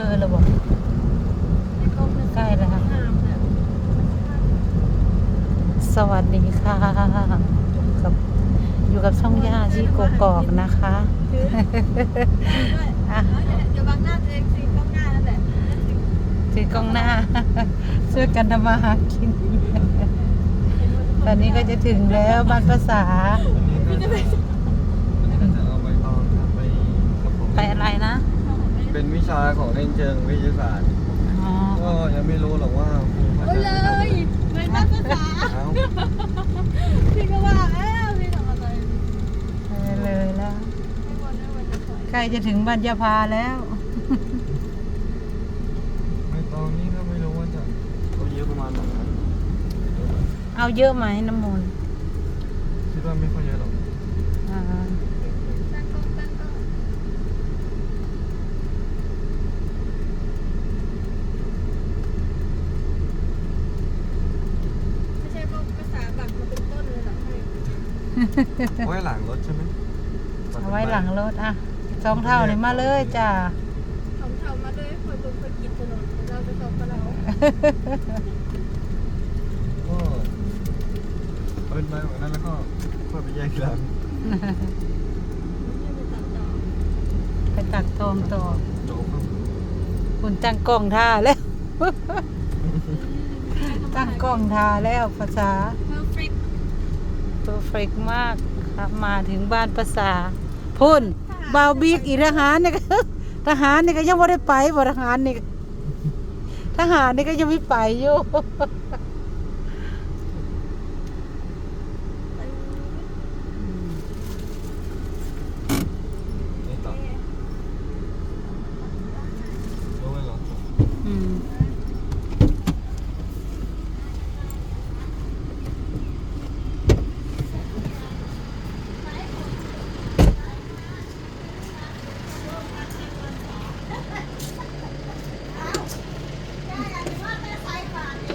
คือระบบใกล้แล้วค่ะสวัสดีค่ะอยู่กับอยู่กับช่องย่าที่กกอกนะคะอะอย่าบังหน้าตัวเองสิกล้องหน้านั่นแหละถือกล้องหน้าช่วยกันทำมาหากิน ตอนนี้ก็จะถึงแล้วบ้านภาษา ไปอะไร เป็นวิชาของเล่นเชิงวิทยาศาสตร์ อ๋อก็ยังไม่รู้หรอกว่าครูเขาโอ้ยจะเลทำอะไรยไม่นับภาษาเอ้าพี่ก็ว่าเอ้าพี่ทำอะไรไปเลยแล้ว ไม่วนไม่วนจะถอยใกล้จะถึงบ้านยาพาแล้วใบตองนี่ก็ไม่รู้ว่าจะเขาเยอะประมาณไหนนะเอาเยอะไหมน้ำมนต์คิดว่าไม่ค่อยเยอะหรอกอ่า ตั้งกล้องตั้งกล้องไม่ใช่พวกภาษาบัตรมาเป็นต้นเลยหรอให้ เอา ไว้หลังรถใช่ไหมเอาไว้หลังรถอะสองเท่านี่มาเลยจ้าทำเท่ามาด้วยคนบนคนกินถนนเราจะตกกับเราก็เอาเป็นใบแบบนั้นแล้วก็ค่อยไปแยกทีหลังไปตักทองต่อโจบครับคุณตั้งกล้องท่าแล้ว ตั้งกล้องท่าแล้วภาษา perfect เพอร์เฟกมากครับมาถึงบ้านภาษาพุ่นบาวบีกอีทหารนี่ก็ทหารนี่ก็ยังไม่ได้ไปบ่ทหารนี่ก็ทหารนี่ก็ยังไม่ไปอยู่นี่ต่อรู้ไหม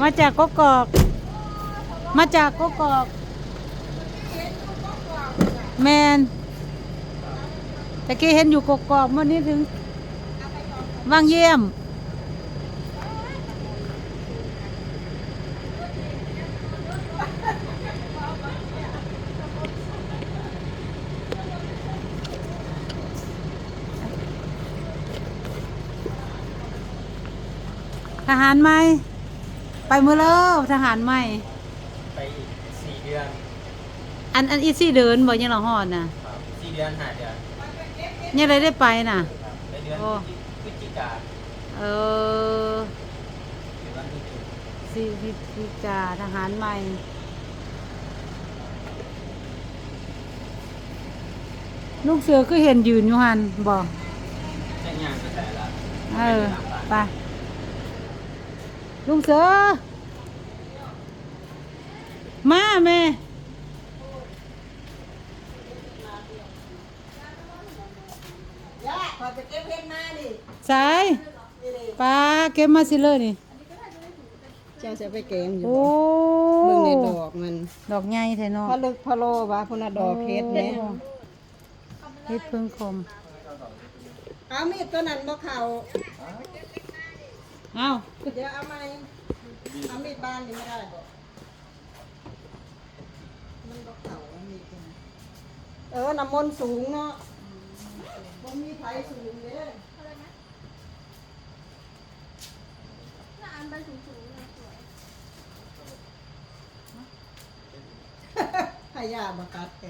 มาจากกกอก มาจากกกอก แมนตะกี้เห็นอยู่กกอกเมื่อนี้ถึงวังเยี่ยม ทหารใหม ไปเมื่อเลิกทหารใหม่ ไปสี่เดือนอันอันอีซี่เดินบ่ยังละหอดน่ะครับสี่เดือนห้าเดือนยังไรได้ไปน่ะ ครับในเดือนโอ้ พฤศจิกาเออถึงวันที่สิบสี่พฤศจิกาทหารใหม่ ลูกเสือก็เห็นยืนอยู่หันบอกแจ้งงานไปแต่ละเออไป ลุงเสือมาแม่ย่าขอไปเก็บเห็ดมาดิสายปลาเก็บมาสิเลยนี่ เจ้าจะไปเก็บอยู่โอ้เบิ่งในดอกมัน ดอกใหญ่แท้เนาะพะลึกพะโลวะพุ่นน่ะดอกเห็ดเนี่ยเฮ็ดเพิ่งคมเอามีดตัวนั้นบ่เข้า เอ้าเดี๋ยวเอาไหมเอามีดบ้านนี่ไม่ได้บ่มันบ่เข้าเอามีดตัวนั้นเออน้ำมนต์สูงเนาะบ่มีไผสูงเด้อถ้าอันไปสูงๆนะสวยให้ยาบ่กัดแก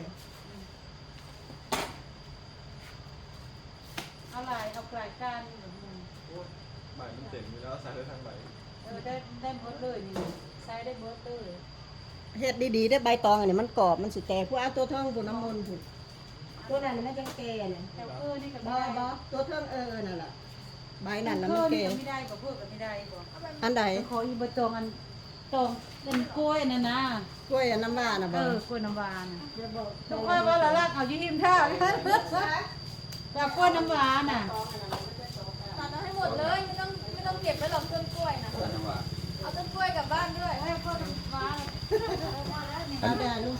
เอาหลายเอากลายกัน ใบมันเต็มอยู่แล้วใส่ได้ทั้งใบเออได้ได้เบิดเลยนี่ใช้ได้เบิดเลยเฮ็ดดีๆได้อใบตองอันนี้มันกรอบมันสิแตกผู้เอาตัวเทิงผู้น้ำมนต์ผู้ตัวนั้นน่ะมันจังแก่เนี่ยแต่เออนี่ก็บ่ไม่ได้บ่ตัวเทิงเออนั่นล่ะใบนั่นน่ะเอมันอนี่แก่ก็ไม่ได้บ่เพื่อก็ไม่ได้บ่อันใดขออีบตองอันตองเป็นกล้วยน่ะนะกล้วยอันน้ำว่าน่ะเอบ่อกล้วยน้ำหวานน่ะเดี๋ยวบอกทุกคนว่าละลักเอาอยู่หิมท่าแบบกล้วยน้ำหวานน่ะตัดเอาให้หมดเลย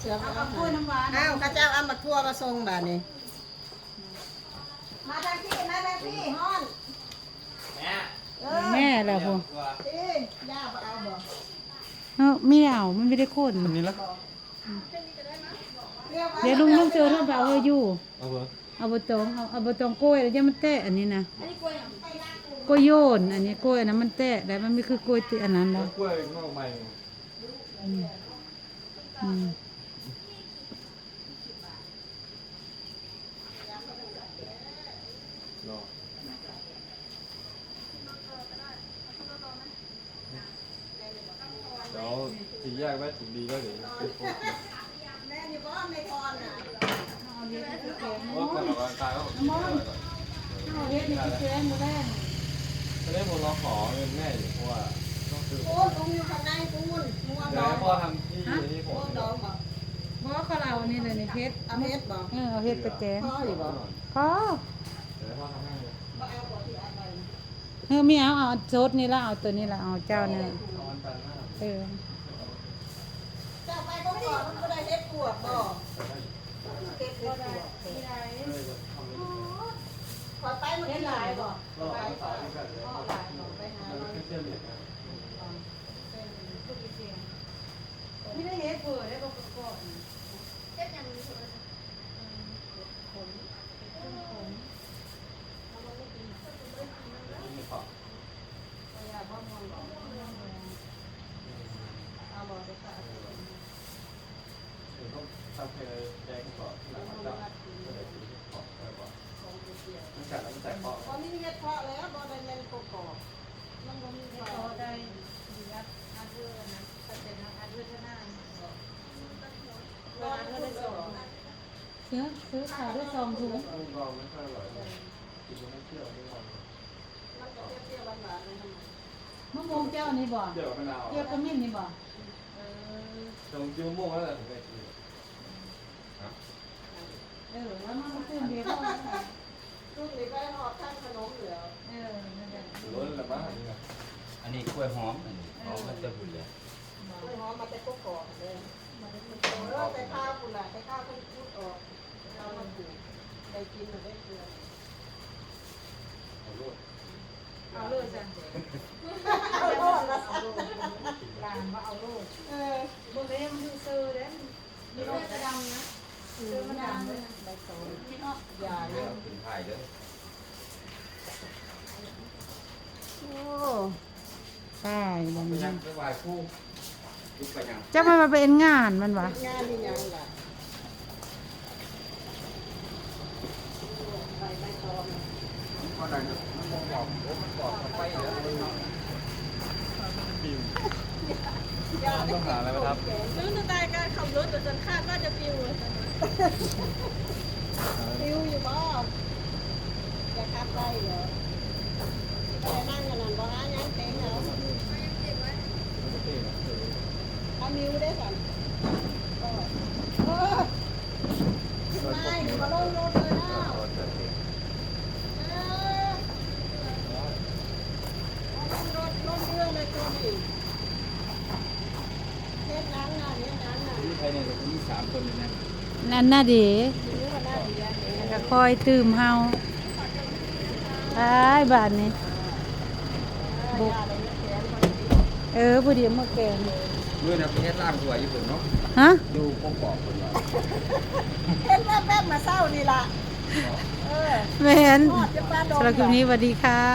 เสือเอาข้าวน้ำหวานอ้าวข้าเจ้าเอามาทั่วมาทรงแบบนี้ มาทางพี่มาทางพี่ฮ้อนเออแม่และพวกพี่ย่เอ้าไม่ได้เอามันไม่ได้โค่นนนี้ละเดี๋ยวลุงลุงเจอรูปเอาไว้อยู่ เอาบอร์เอาบตองเอาเอาบตองกล้วยแล้วยังมันแตะอันนี้นะกล้วยโยน อันนี้กล้วยนะมันแตะแต่มันไม่คือกล้วยตีอันนั้นแล้กล้วยงอกใหม่ อืม มอะไรก่อนเอาเฮ็ดนี่คือแกงหมูแดงตอนนี้ผมรอขอเงินแม่อยู่เพราะว่าต้องซื้อปูนลุงอยู่ข้างในปูนม่วงเดี๋ยวอให้พ่อทำที่นี่ผมม่วงดอกบ่บ่เขาเอาอันนี้เลยนี่เพชรเอาเฮ็ดบ่เออเอาเฮ็ดไปแกงพ่ออยู่บ่พอเดี๋ยวให้พ่อทำให้เลยบ่เอาบ่ที่อาไปเออมีเอาเอาโซดนี่ละเอาตัวนี้ละเอาเจ้าเนี่ยเอนตันหน้าเออจ้าไปก็ก่อนมันบ่ได้เฮ็ดปวกบ่เก็บบ่ได้ เลยจะทำให้ดู ขอไปมันเฮ็ดหลายบ่ก็เอายแบบนี้หลายบ่ไปหามันแค่เส้นเห็นะไม่ได้เฮ็ดเผื่อได้บ่ประกอบ เจ็บอย่างนี้ถูกไหม นี่ขอ เอาบ่ได้ค่ะ เดี๋ยวต้องทำเพลงแดงก่อนหลังจากนั้นก็ได้สีขอบไปก่อนตั้งแต่ตั้งแต่ขอบ ตอนนี้เฮ็ดเพาะแล้วบ่ได้แม่นกกอกมันบ่มีเพาะ ได้ดีครับอันเพื่อนะตัดเป็นอันเพื่อชนะ รอดเพิ่นสอง ซื้อซื้อขาวด้วยซองถุงถ้าลุงลองไม่ค่อยอร่อยเลยกินแล้วไม่เที่ยวไม่นอนมันก็เปรี้ยวๆหวานๆนะมะม่วงเจ้านี่บ่เดี๋ยวกับมะนาวเกี่ยวกับมิ้นนี่บ่จะลงจิ้มม่วงแล้วแต่ถึงได้กินเออแล้วมันก็ขึ้นเดียวลูกนี่ไปหอบทานขนมเหลือเออนั่นแหละล้นละบ้างนี่นะอันนี้กล้วยหอมอันนี้หอมมันจะบุญเลยกล้วยหอมมาแต่กกอกเลยเออแต่ข้าวพุ่นล่ะแต่ข้าวเพิ่นพูดออก เอามาปลูกได้กินหรือได้เกลือเอาลูกเอาเลยจ้ะเอาโลดละเอาเลยลานว่าเอาโลดเออบ่ได้มันซื้อเด้มีโลดจะดำนะซื้อมันดำเลยใบโตพี่เนาะอย่าเรื่เลยงกินไผ่เด้อโอ้ใช่บ่ไปมียังไปไหว้ครู่ลุกไปยังจะมาเป็นงานมันวะงานนี่ยังล่ะใบใบตอง ข้อใดมันมองบอกโอ้มันบอกมันไปแล้ว ปิวต้องหาอะไรมาทับ รู้สไตล์การขับรถแต่จนคาดว่าจะปิวเลย ฟิวอยู่บ่จะขับได้เหรอไปนั่งกันนั่นบ่หาหยังเต็งเอเอามิวได้ก่อนก็เออไม่มาลงรถเลยนะเออเอาลงรถลงเรือเลยตัวนี้เฮ็ดหนังน่ะเฮ็ดหนังน่ะนี่ใครเนี่ยมีสามคนเลยนะนั่นน่ะดี คอยตื่มเฮาตายบาดนี้บุกอะไรเนี่ยแขนมันดีเออผู้เดียวมาแกงเมื่อนะประเทศล่างสวยอยู่เพิ่นเนาะฮะดูปกปอกเพิ่นว่าเห็นแวบๆมาเศร้านี่ล่ะเออแม่นทอดจะปลาดองสำหรับคลิปนี้สวัสดีค่ะ